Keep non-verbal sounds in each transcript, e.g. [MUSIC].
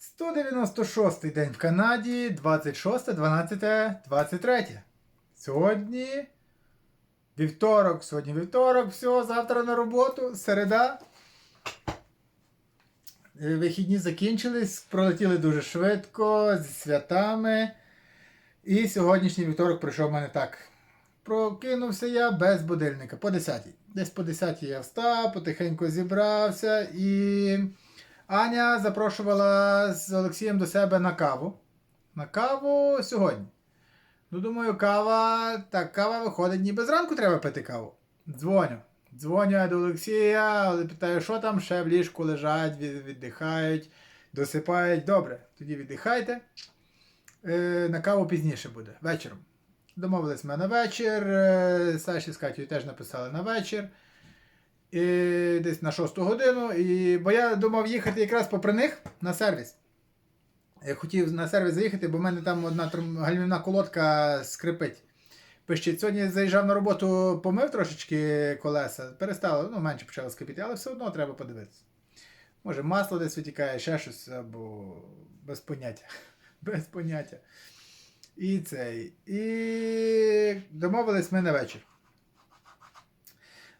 196 день в Канаді, 26, 12, 23. Сьогодні вівторок, сьогодні вівторок, все, завтра на роботу, середа. Е, Вихідні закінчились, пролетіли дуже швидко, зі святами. І сьогоднішній вівторок пройшов в мене так. Прокинувся я без будильника по 10. Десь по 10 я встав, потихеньку зібрався і Аня запрошувала з Олексієм до себе на каву. На каву сьогодні. Ну, думаю, кава. Так, кава виходить, ніби зранку треба пити каву. Дзвоню. Дзвоню я до Олексія, але питаю, що там ще в ліжку лежать, віддихають, досипають. Добре, тоді віддихайте. Е, на каву пізніше буде, вечором. Домовились ми на вечір. е, Саші з Катєю теж написали на вечір. І десь на 6 годину. І, бо я думав їхати якраз попри них на сервіс. Я хотів на сервіс заїхати, бо в мене там одна гальмівна колодка скрипить. Пищить. Сьогодні заїжджав на роботу, помив трошечки колеса, перестало, ну менше почало скрипіти, але все одно треба подивитися. Може, масло десь витікає, ще щось, або без поняття. [LAUGHS] Без поняття. І цей. І домовились ми на вечір.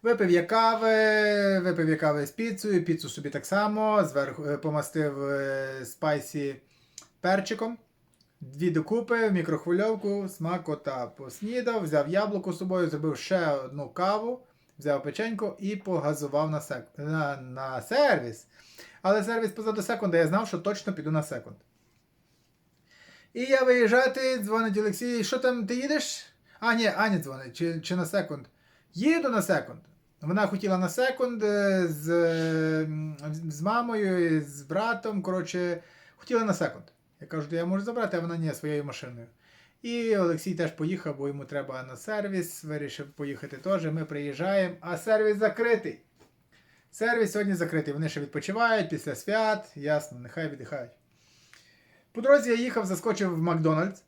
Випив я кави, випив я кави з піцею, піцу собі так само, зверху е, помастив е, спайсі перчиком. Дві докупи, в мікрохвильовку, смакота поснідав, взяв яблуко з собою, зробив ще одну каву, взяв печеньку і погазував на, сек... на, на сервіс. Але сервіс позаду секунда, я знав, що точно піду на секунд. І я виїжджати, дзвонить Олексій, що там, ти їдеш? А, ні, Аня дзвонить, чи, чи на секунд. Їду на секунд. Вона хотіла на секунд е, з, з мамою, з братом. Коротше, хотіла на секунд. Я кажу, я можу забрати, а вона ні, своєю машиною. І Олексій теж поїхав, бо йому треба на сервіс. Вирішив поїхати теж. Ми приїжджаємо, а сервіс закритий. Сервіс сьогодні закритий. Вони ще відпочивають після свят. Ясно, нехай віддихають. По дорозі я їхав, заскочив в Макдональдс.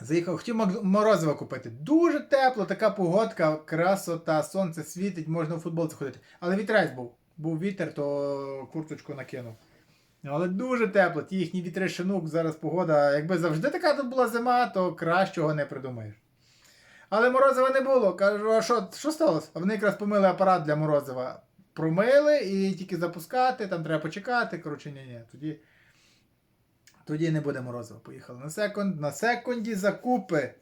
Заїхав, хотів морозиво купити. Дуже тепло, така погодка, красота, сонце світить, можна у футболці ходити. Але вітрець був. Був вітер, то курточку накинув. Але дуже тепло, ті їхні вітри шинук, зараз погода. Якби завжди така тут була зима, то кращого не придумаєш. Але морозива не було. Кажу, а що, що сталося? А вони якраз помили апарат для морозива. Промили і тільки запускати, там треба почекати. Коротше, ні, ні. Тоді, тоді не буде морозива. Поїхали на секунд. На секунді закупи.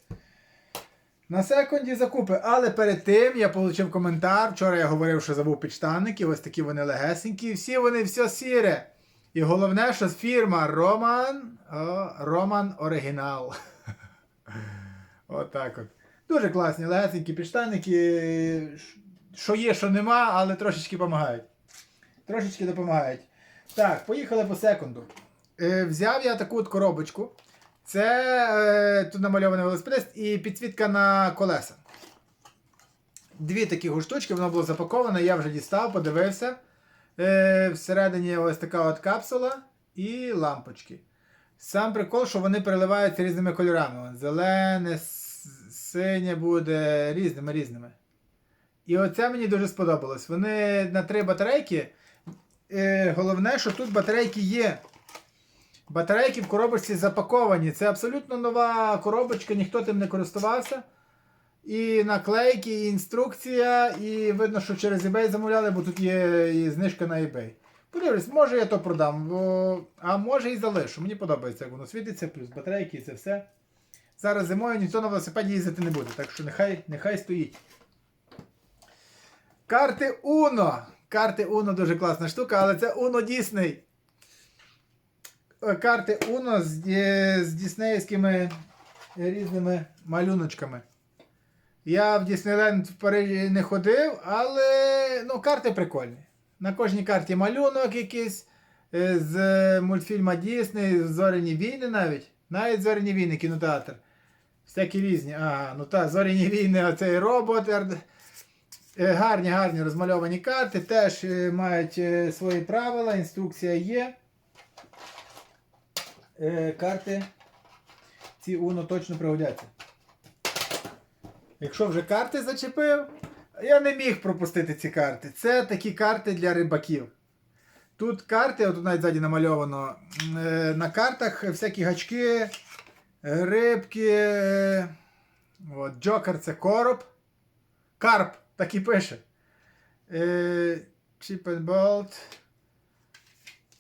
На секунді закупи. Але перед тим я отримав коментар. Вчора я говорив, що забув підштанники. Ось такі вони легесенькі. Всі вони все сіре. І головне, що фірма Роман. О, Роман Оригінал. [LAUGHS] Отак от. Дуже класні легесенькі підштанники. Що є, що нема, але трошечки допомагають. Трошечки допомагають. Так, поїхали по секунду. Е, взяв я таку от коробочку. Це е, тут намальований велосипедист і підсвітка на колеса. Дві такі от штучки, воно було запаковане, я вже дістав, подивився. Е, всередині ось така от капсула і лампочки. Сам прикол, що вони переливаються різними кольорами. Зелене, синє буде різними різними. І оце мені дуже сподобалось. Вони на три батарейки. Головне, що тут батарейки є. Батарейки в коробочці запаковані. Це абсолютно нова коробочка, ніхто тим не користувався. І наклейки, і інструкція, і видно, що через eBay замовляли, бо тут є і знижка на eBay. Подивлюсь, може я то продам, бо... а може і залишу. Мені подобається, як воно світиться, плюс батарейки і це все. Зараз зимою ніхто на велосипеді їздити не буде, так що нехай, нехай стоїть. Карти Uno. Карти Uno дуже класна штука, але це Uno Disney. Е, Карти Uno з, ді- з діснеївськими різними малюночками. Я в Діснейленд в Парижі не ходив, але ну, карти прикольні. На кожній карті малюнок якийсь е, з мультфільма Дісней, Зоряні війни навіть. Навіть Зоряні війни, кінотеатр. Всякі різні. Ага, ну так, Зоряні війни, оцей робот. Е, Гарні, гарні розмальовані карти, теж е, мають е, свої правила, інструкція є. Е, Карти ці Uno точно пригодяться. Якщо вже карти зачепив, я не міг пропустити ці карти. Це такі карти для рибаків. Тут карти, от навіть ззаді намальовано. е, На картах всякі гачки, рибки. е, От, Джокер це короб. Карп, так і пише. Е, Chip and Bolt.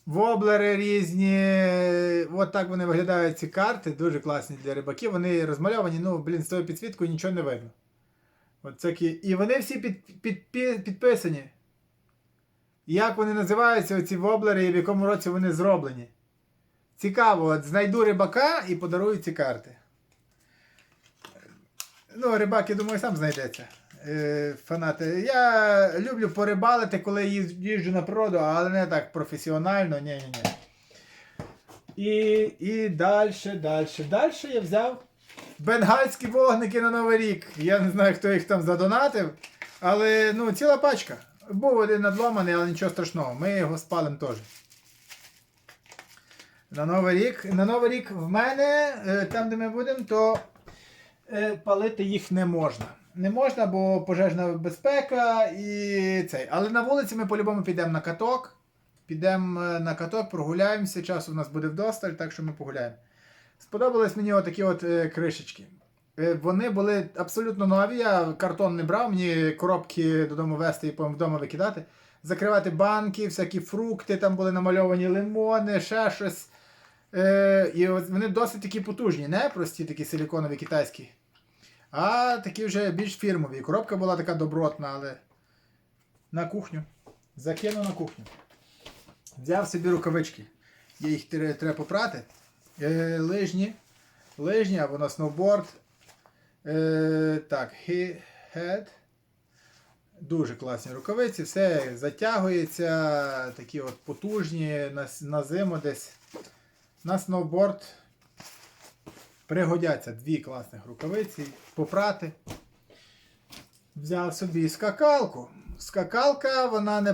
Воблери різні. От так вони виглядають ці карти. Дуже класні для рибаків. Вони розмальовані, ну, блін, з тою підсвіткою нічого не видно. От такі. І вони всі під, під, під, підписані. Як вони називаються, оці воблери, і в якому році вони зроблені. Цікаво, от знайду рибака і подарую ці карти. Ну, рибак, я думаю, сам знайдеться. Е, фанати. Я люблю порибалити, коли їжджу на природу, але не так професіонально. Ні, ні, ні. І, і далі, далі. Далі я взяв бенгальські вогники на Новий рік. Я не знаю, хто їх там задонатив. Але ну, ціла пачка. Був один надломаний, але нічого страшного. Ми його спалимо теж. На Новий рік. На Новий рік в мене, е, там де ми будемо, то е, палити їх не можна. Не можна, бо пожежна безпека і цей. Але на вулиці ми по-любому підемо на каток. Підемо е, на каток, прогуляємося. Часу в нас буде вдосталь, так що ми погуляємо. Сподобались мені отакі от е, кришечки. Е, Вони були абсолютно нові. Я картон не брав, мені коробки додому вести і вдома викидати. Закривати банки, всякі фрукти, там були намальовані лимони, ще щось. Е, і вони досить такі потужні, не прості такі силіконові китайські. А такі вже більш фірмові. Коробка була така добротна, але на кухню. Закинув на кухню. Взяв собі рукавички. Їх треба попрати. Е, лижні. Лижні або на сноуборд. Е, так, head. Дуже класні рукавиці, все затягується, такі от потужні на, на зиму десь. На сноуборд пригодяться дві класних рукавиці, попрати. Взяв собі скакалку. Скакалка, вона не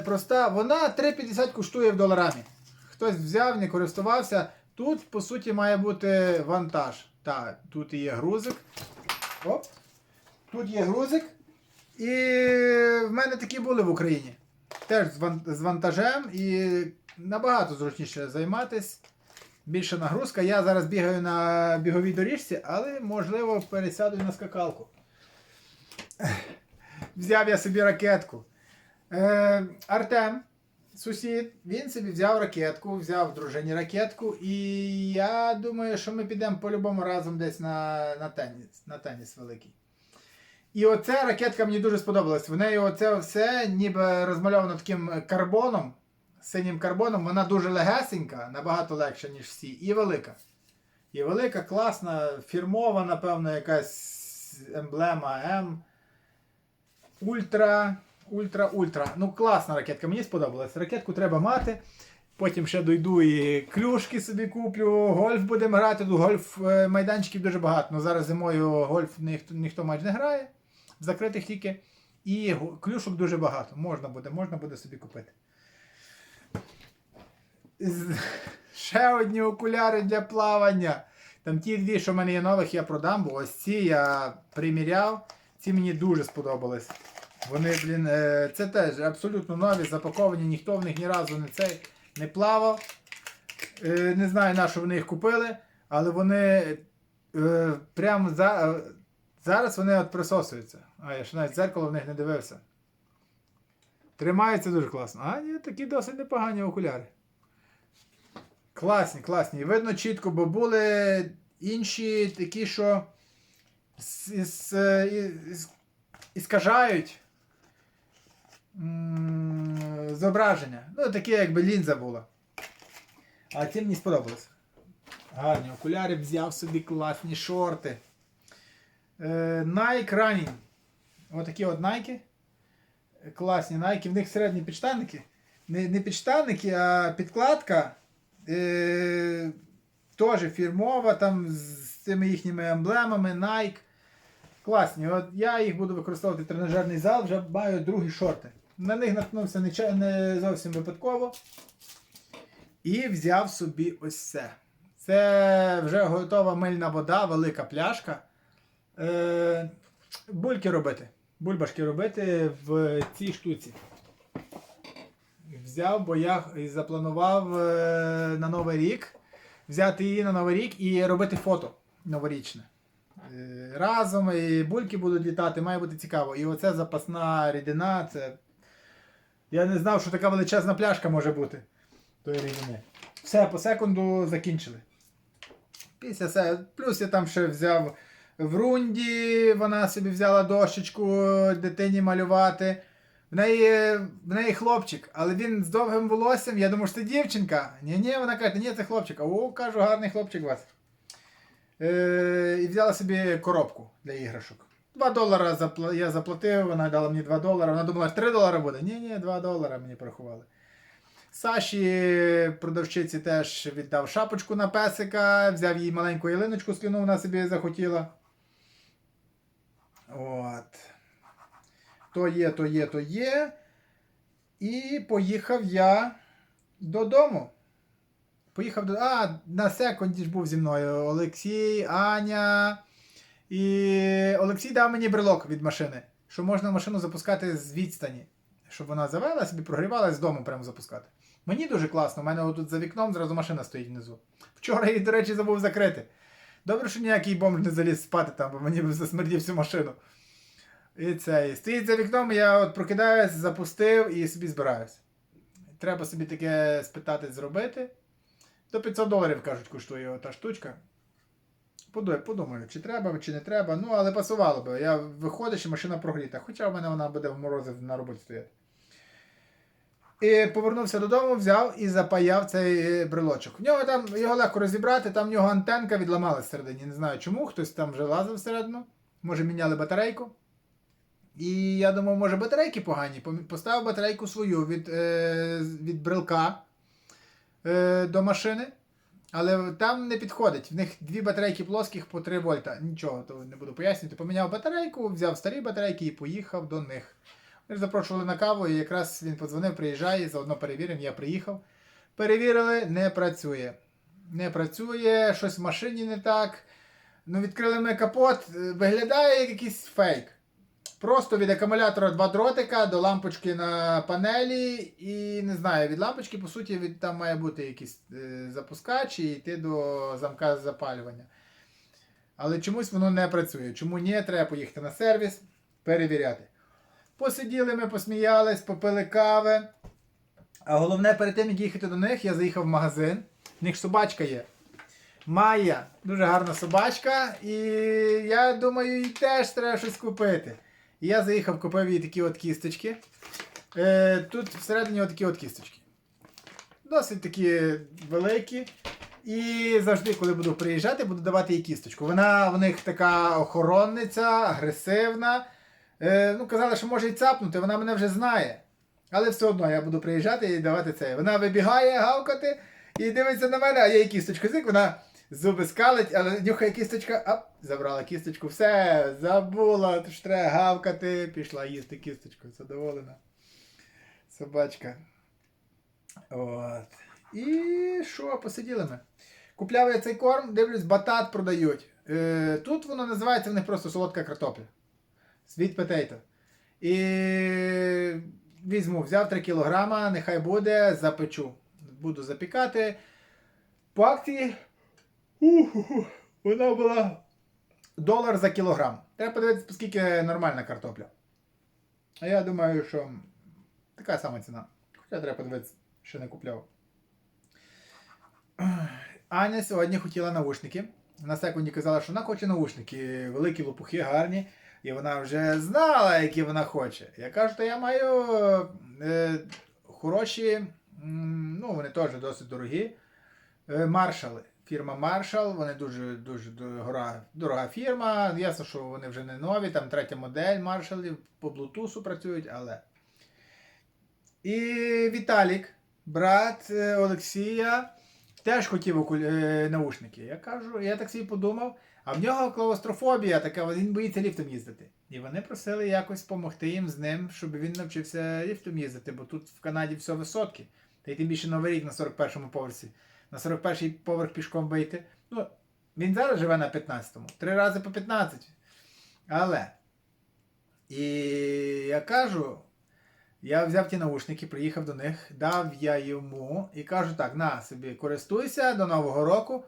вона 3,50 коштує в доларамі. Хтось взяв, не користувався. Тут, по суті, має бути вантаж. Так, тут є грузик. Оп. Тут є грузик. І в мене такі були в Україні. Теж з вантажем і набагато зручніше займатись. Більша нагрузка. Я зараз бігаю на біговій доріжці, але можливо пересяду на скакалку. Взяв я собі ракетку. Е, Артем, сусід, він собі взяв ракетку, взяв дружині ракетку, і я думаю, що ми підемо по-любому разом десь на, на теніс, на теніс великий. І оця ракетка мені дуже сподобалась. В неї оце все ніби розмальовано таким карбоном, синім карбоном. Вона дуже легесенька, набагато легша, ніж всі, і велика. І велика, класна, фірмова, напевно, якась емблема М. Ультра, ультра, ультра. Ну, класна ракетка, мені сподобалась. Ракетку треба мати. Потім ще дойду і клюшки собі куплю, гольф будемо грати. Гольф е, майданчиків дуже багато. Ну зараз зимою гольф ніхто, ніхто майже не грає, в закритих тільки. І клюшок дуже багато. Можна буде, можна буде собі купити. Ще одні окуляри для плавання. Там ті дві, що в мене є нових, я продам, бо ось ці я приміряв. Ці мені дуже сподобались. Вони, блін, е, це теж абсолютно нові, запаковані, ніхто в них ні разу не цей не плавав. Е, Не знаю, на що вони їх купили, але вони е, прямо за, зараз вони от присосуються. А я ще навіть в дзеркало в них не дивився. Тримаються дуже класно. А, ні, такі досить непогані окуляри. Класні, класні. І видно чітко, бо були інші такі, що е, іскажають зображення. Ну, таке, якби лінза була. А ці мені сподобалось. Гарні окуляри взяв собі класні шорти. Е, Nike Running. Отакі от Nike. Класні Nike. В них середні підштанники. Не, не підштанники, а підкладка. Е, теж фірмова, там з цими їхніми емблемами Nike. Класні. От я їх буду використовувати в тренажерний зал, вже маю другі шорти. На них наткнувся не, не зовсім випадково. І взяв собі ось це. Це вже готова мильна вода, велика пляшка. Е, бульки робити. Бульбашки робити в цій штуці. Взяв, бо я запланував е, на Новий рік взяти її на Новий рік і робити фото новорічне. Е, Разом і бульки будуть літати, має бути цікаво. І оце запасна рідина, це. Я не знав, що така величезна пляшка може бути тої рідини. Все, по секунду закінчили. Після це, плюс я там ще взяв в рунді, вона собі взяла дощечку дитині малювати. В неї, в неї хлопчик, але він з довгим волоссям, я думав, що це дівчинка. Ні, ні, вона каже, ні, це хлопчик. О, кажу, гарний хлопчик у вас. Е, і взяла собі коробку для іграшок. 2 долара я заплатив, вона дала мені 2 долара. Вона думала, що 3 долара буде. Ні, ні, 2 долара мені порахували. Саші, продавчиці, теж віддав шапочку на песика, взяв їй маленьку ялиночку скинув, вона собі захотіла. От. То є, то є, то є. І поїхав я додому. Поїхав до. А, на секунді ж був зі мною Олексій, Аня. І Олексій дав мені брелок від машини, що можна машину запускати з відстані. Щоб вона завела, собі прогрівалась з дому прямо запускати. Мені дуже класно, у мене тут за вікном зразу машина стоїть внизу. Вчора її, до речі, забув закрити. Добре, що ніякий бомж не заліз спати там, бо мені б засмердів всю машину. І це. Стоїть за вікном, я от прокидаюсь, запустив і собі збираюсь. Треба собі таке спитати зробити. До 500 доларів, кажуть, коштує та штучка. Подумаю, чи треба, чи не треба. Ну, але пасувало би. Я виходиш і машина прогріта. Хоча в мене вона буде в морозі на роботі стояти. І повернувся додому, взяв і запаяв цей е, брелочок. В нього там його легко розібрати, там в нього антенка відламалась всередині. Не знаю чому, хтось там вже лазив всередину. Може міняли батарейку. І я думав, може батарейки погані. Поставив батарейку свою від, е, від брелка е, до машини. Але там не підходить. В них дві батарейки плоских по 3 вольта. Нічого, то не буду пояснювати. Поміняв батарейку, взяв старі батарейки і поїхав до них. Ми ж запрошували на каву, і якраз він подзвонив, приїжджає, заодно перевіримо, я приїхав. Перевірили, не працює. Не працює, щось в машині не так. Ну, відкрили ми капот, виглядає як якийсь фейк. Просто від акумулятора два дротика до лампочки на панелі, і не знаю, від лампочки, по суті, від, там має бути якийсь е, запускач і йти до замка запалювання. Але чомусь воно не працює. Чому ні, треба поїхати на сервіс, перевіряти. Посиділи ми, посміялись, попили кави. А головне, перед тим, як їхати до них, я заїхав в магазин. В них собачка є. Майя, дуже гарна собачка, і я думаю, їй теж треба щось купити. Я заїхав, купив їй такі от кісточки. Е, тут всередині от такі от кісточки. Досить такі великі. І завжди, коли буду приїжджати, буду давати їй кісточку. Вона в них така охоронниця, агресивна. Е, ну, казали, що може й цапнути, вона мене вже знає. Але все одно я буду приїжджати і давати це. Вона вибігає гавкати і дивиться на мене, а я їй кісточку зик, вона зуби скалить, але нюхає кісточка, ап, забрала кісточку, все, забула, треба гавкати, пішла їсти кісточку, задоволена. Собачка. От. І що, посиділи ми. Купляв я цей корм, дивлюсь, батат продають. Е, тут воно називається в них просто солодка картопля. Sweet potato. І візьму, взяв 3 кілограма, нехай буде, запечу. Буду запікати. По акції уху, вона була долар за кілограм. Треба подивитися, скільки нормальна картопля. А я думаю, що така сама ціна. Хоча треба подивитися, що не купляв. Аня сьогодні хотіла наушники. На секунді казала, що вона хоче наушники, великі лопухи, гарні. І вона вже знала, які вона хоче. Я кажу, то я маю е, хороші, ну вони теж досить дорогі. Е, маршали. Фірма Marshall, вони дуже дуже дорога, дорога фірма. Ясно, що вони вже не нові, там третя модель маршалів, по Bluetooth працюють, але. І Віталік, брат е, Олексія, теж хотів окуль... е, наушники. Я кажу, я так собі подумав, а в нього клаустрофобія така, він боїться ліфтом їздити. І вони просили якось допомогти їм з ним, щоб він навчився ліфтом їздити, бо тут в Канаді все висотки. Та й тим більше новий рік на 41-му поверсі. На 41-й поверх пішком вийти. Ну, він зараз живе на 15-му. Три рази по 15. Але. І я кажу, Я взяв ті наушники, приїхав до них, дав я йому і кажу так: на собі користуйся до Нового року.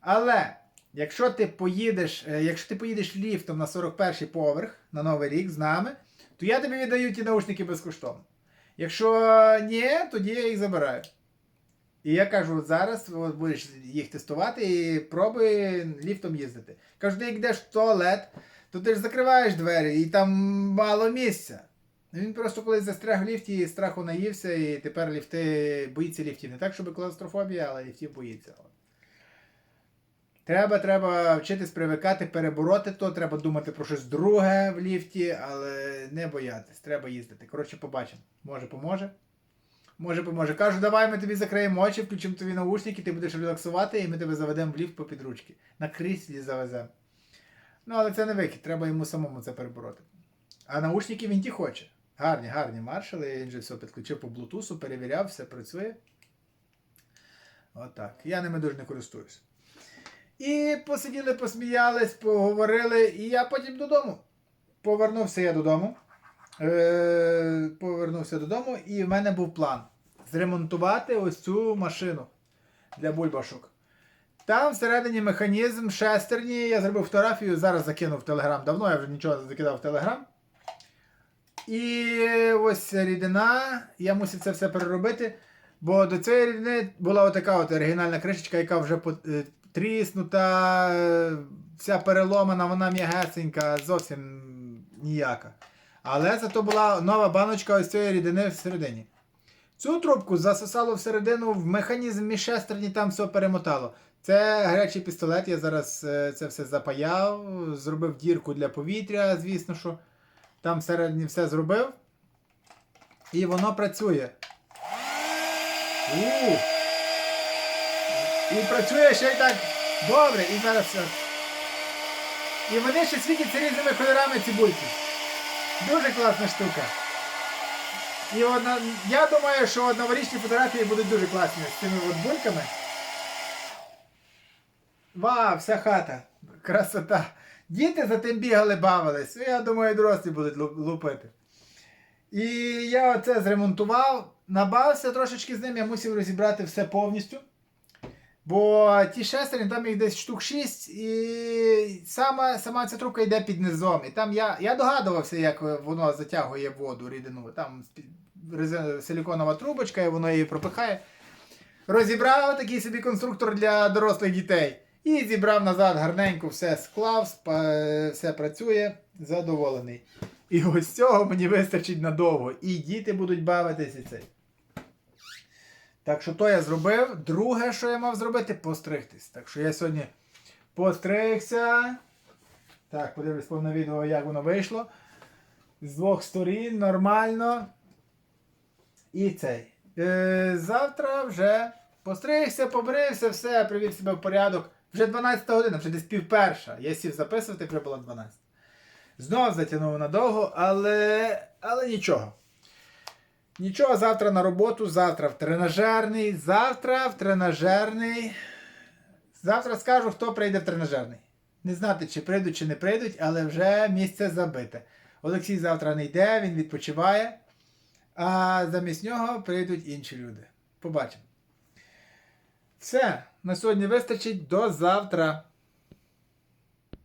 Але якщо ти поїдеш, е, якщо ти поїдеш ліфтом на 41 поверх на Новий рік з нами, то я тобі віддаю ті наушники безкоштовно. Якщо ні, тоді я їх забираю. І я кажу, зараз от будеш їх тестувати і пробуй ліфтом їздити. Кажу, ти йдеш в туалет, то ти ж закриваєш двері і там мало місця. Він просто колись застряг в ліфті, і страху наївся, і тепер ліфти боїться ліфтів. Не так, щоб клаустрофобія, але ліфтів боїться. Треба, треба вчитись привикати, перебороти то, треба думати про щось друге в ліфті, але не боятись, треба їздити. Коротше, побачимо. Може, поможе. Може, поможе. Кажу, давай ми тобі закриємо очі, включимо тобі наушники, ти будеш релаксувати, і ми тебе заведемо в ліфт по підручки. На кріслі завеземо. Ну, але це не вихід, треба йому самому це перебороти. А наушники він ті хоче. Гарні, гарні маршали. Він же все підключив по блутусу, перевіряв, все працює. Отак. Я ними дуже не користуюсь. І посиділи, посміялись, поговорили, і я потім додому. Повернувся я додому. Е, повернувся додому, і в мене був план зремонтувати ось цю машину для бульбашок. Там всередині механізм шестерні. Я зробив фотографію, зараз закинув в Телеграм. Давно я вже нічого не закидав в Телеграм. І ось рідина. Я мусив це все переробити. Бо до цієї рідини була отака от оригінальна кришечка, яка вже е, тріснута, е, вся переломана, вона м'ягесенька, зовсім ніяка. Але зато була нова баночка ось цієї рідини всередині. Цю трубку засосало всередину в механізм між шестерні, там все перемотало. Це гарячий пістолет, я зараз е, це все запаяв, зробив дірку для повітря, звісно, що там всередині все зробив. І воно працює. У! І працює ще й так добре, і зараз все. І вони ще світяться різними кольорами ці бульки. Дуже класна штука. І одна, я думаю, що новорічні фотографії будуть дуже класні з цими от бульками. Вау, вся хата. Красота. Діти за тим бігали, бавились. Я думаю, дорослі будуть лупити. І я оце зремонтував, набався трошечки з ним, я мусив розібрати все повністю. Бо ті шестерні, там їх десь штук 6, і сама, сама ця трубка йде під низом. І там я, я догадувався, як воно затягує воду рідину. Там силіконова трубочка, і воно її пропихає. Розібрав такий собі конструктор для дорослих дітей. І зібрав назад гарненько, все склав, все працює, задоволений. І ось цього мені вистачить надовго. І діти будуть бавитися цей. Так що то я зробив. Друге, що я мав зробити, постригтись. Так що я сьогодні постригся. Так, подивлюсь повне відео, як воно вийшло. З двох сторін, нормально. І цей. Е, завтра вже постригся, побрився, все, привів себе в порядок. Вже 12 година, вже десь пів. Я сів записувати, вже було 12. Знов затягнув надовго, але, але нічого. Нічого, завтра на роботу, завтра в тренажерний, завтра в тренажерний. Завтра скажу, хто прийде в тренажерний. Не знати, чи прийдуть, чи не прийдуть, але вже місце забите. Олексій завтра не йде, він відпочиває. А замість нього прийдуть інші люди. Побачимо. Все, на сьогодні вистачить до завтра.